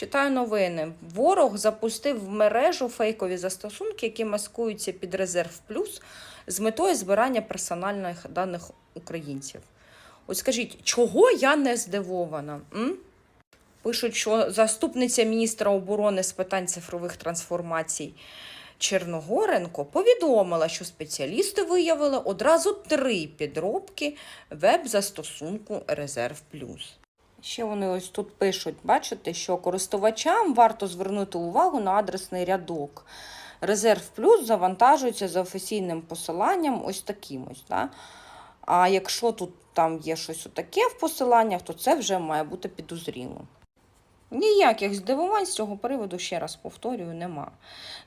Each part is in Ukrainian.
Читаю новини. Ворог запустив в мережу фейкові застосунки, які маскуються під резерв плюс з метою збирання персональних даних українців. От скажіть, чого я не здивована? М? Пишуть, що заступниця міністра оборони з питань цифрових трансформацій Черногоренко повідомила, що спеціалісти виявили одразу три підробки веб-застосунку Резерв Плюс. Ще вони ось тут пишуть, бачите, що користувачам варто звернути увагу на адресний рядок. Резерв Плюс завантажується за офіційним посиланням ось таким ось. Да? А якщо тут там є щось таке в посиланнях, то це вже має бути підозріло. Ніяких здивувань з цього приводу, ще раз повторюю, нема.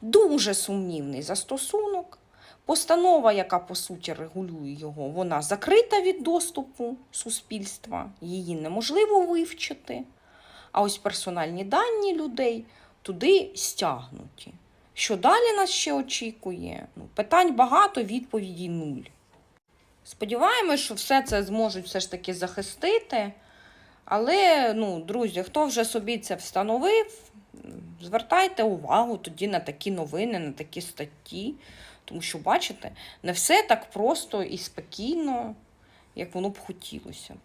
Дуже сумнівний застосунок. Постанова, яка по суті регулює його, вона закрита від доступу суспільства, її неможливо вивчити. А ось персональні дані людей туди стягнуті. Що далі нас ще очікує? Ну, питань багато, відповідей нуль. Сподіваємось, що все це зможуть все ж таки захистити. Але, ну, друзі, хто вже собі це встановив, звертайте увагу тоді на такі новини, на такі статті. Тому що, бачите, не все так просто і спокійно, як воно б хотілося.